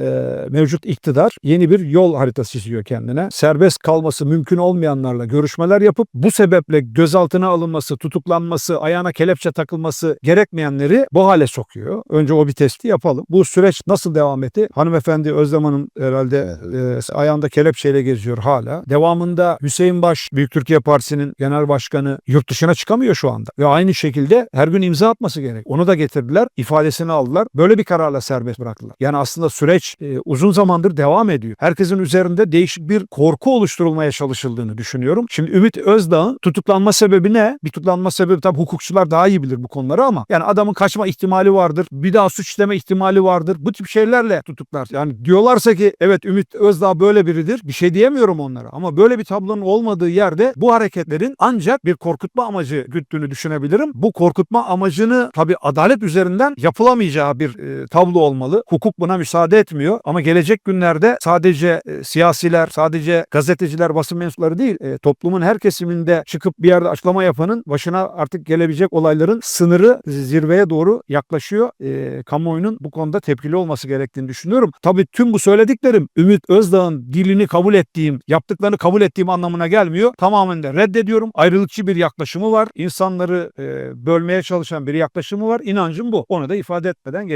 e, mevcut iktidar yeni bir yol haritası çiziyor kendine. Serbest kalması mümkün olmayanlarla görüşmeler yapıp bu sebeple gözaltına alınması, tutuklanması, ayağına kelepçe takılması gerekmeyenleri bu hale sokuyor. Önce o bir testi yapalım. Bu süreç nasıl devam etti? Hanımefendi Özlem Hanım herhalde e, ayağında kelepçeyle geziyor hala. Devamında Hüseyin Baş Büyük Türkiye Partisi'nin genel başkanı yurt dışına çıkamıyor şu anda. Ve aynı şekilde her gün imza atması gerek. Onu da getirdiler, ifadesini aldılar. Böyle bir kararla serbest bıraktılar. Yani aslında süreç e, uzun zamandır devam ediyor. Herkesin üzerinde değişik bir korku oluşturulmaya çalışıldığını düşünüyorum. Şimdi Ümit Özdağ'ın tutuklanma sebebi ne? Bir tutuklanma sebebi tabii hukukçular daha iyi bilir bu konuları ama yani adamın kaçma ihtimali vardır. Bir daha suç işleme ihtimali vardır. Bu tip şeylerle tutuklar. Yani diyorlarsa ki evet Ümit Özdağ böyle biridir. Bir şey diyemiyorum onlara. Ama böyle bir tablonun olmadığı yerde bu hareketlerin ancak bir korkutma amacı güttüğünü düşünebilirim. Bu korkutma amacını tabii adalet üzerinden yapılamayacağı bir e, tablo olmalı. Hukuk buna müsaade etmiyor. Ama gelecek günlerde sadece e, siyasiler, sadece gazeteciler, basın mensupları değil, e, toplumun her kesiminde çıkıp bir yerde açıklama yapanın başına artık gelebilecek olayların sınırı zirveye doğru yaklaşıyor. E, kamuoyunun bu konuda tepkili olması gerektiğini düşünüyorum. Tabii tüm bu söylediklerim Ümit Özdağ'ın dilini kabul ettiğim, yaptıklarını kabul ettiğim anlamına gelmiyor. Tamamen de reddediyorum. Ayrılıkçı bir yaklaşımı var. İnsanları bölmeye çalışan bir yaklaşımı var. İnancım bu. Onu da ifade etmeden geçmem.